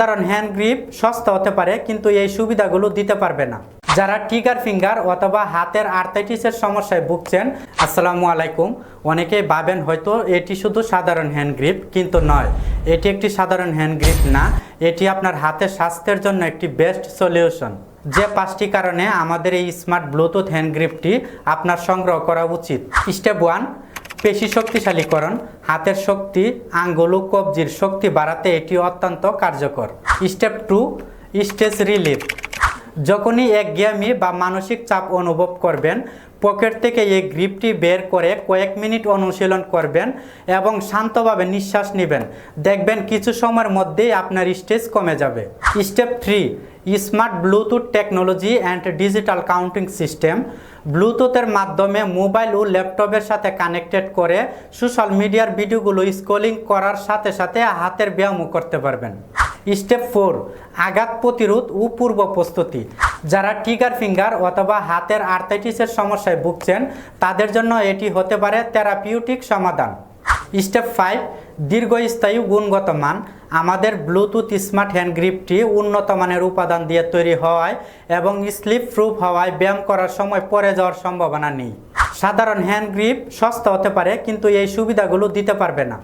কারণ hand grip সস্তা হতে পারে, কিন্তু এই সুবিধাগুলো দিতে পারবে না। যারা টিগার ফিঙ্গার অথবা হাতের আর্থাইটিসের সমস্যায় ভুগছেন, আসসালামু আলাইকুম। অনেকেই ভাবেন হয়তো এটি শুধু সাধারণ হ্যান্ড গ্রিপ কিন্তু নয়। এটি একটি সাধারণ হ্যান্ড গ্রিপ না, এটি আপনার হাতের স্বাস্থ্যের জন্য একটি বেস্ট সলিউশন যে পাঁচটি কারণে আমাদের এই স্মার্ট ব্লুটুথ হ্যান্ড গ্রিপটি আপনার সংগ্রহ করা উচিত। স্টেপ ওয়ান পেশি শক্তিশালীকরণ, হাতের শক্তি আঙ্গুল ও কবজির শক্তি বাড়াতে এটি অত্যন্ত কার্যকর। Step two, stress relief. যখনই একঘেয়েমি বা মানসিক চাপ অনুভব করবেন, পকেট থেকে এই গ্রিপটি বের করে কয়েক মিনিট অনুশীলন করবেন এবং শান্তভাবে নিঃশ্বাস নেবেন। দেখবেন কিছু সময়ের মধ্যেই আপনার স্ট্রেস কমে যাবে। Step three, smart bluetooth technology and digital counting system. ব্লুটুথের মাধ্যমে মোবাইল ও ল্যাপটপের সাথে কানেক্টেড করে সোশ্যাল মিডিয়ার ভিডিওগুলো স্ক্রলিং করার সাথে সাথে হাতের ব্যায়ামও করতে পারবেন। স্টেপ ফোর, আঘাত প্রতিরোধ ও পূর্ব প্রস্তুতি। যারা টিগার ফিঙ্গার অথবা হাতের আর্থাইটিসের সমস্যায় ভুগছেন, তাদের জন্য এটি হতে পারে থেরাপিউটিক সমাধান। স্টেপ ফাইভ, দীর্ঘস্থায়ী গুণগত মান। আমাদের ব্লুটুথ স্মার্ট হ্যান্ড গ্রিপটি উন্নত মানের উপাদান দিয়ে তৈরি হওয়ায় এবং স্লিপ প্রুফ হওয়ায় ব্যায়াম করার সময় পরে যাওয়ার সম্ভাবনা নেই। সাধারণ হ্যান্ড গ্রিপ সস্তা হতে পারে, কিন্তু এই সুবিধাগুলো দিতে পারবে না।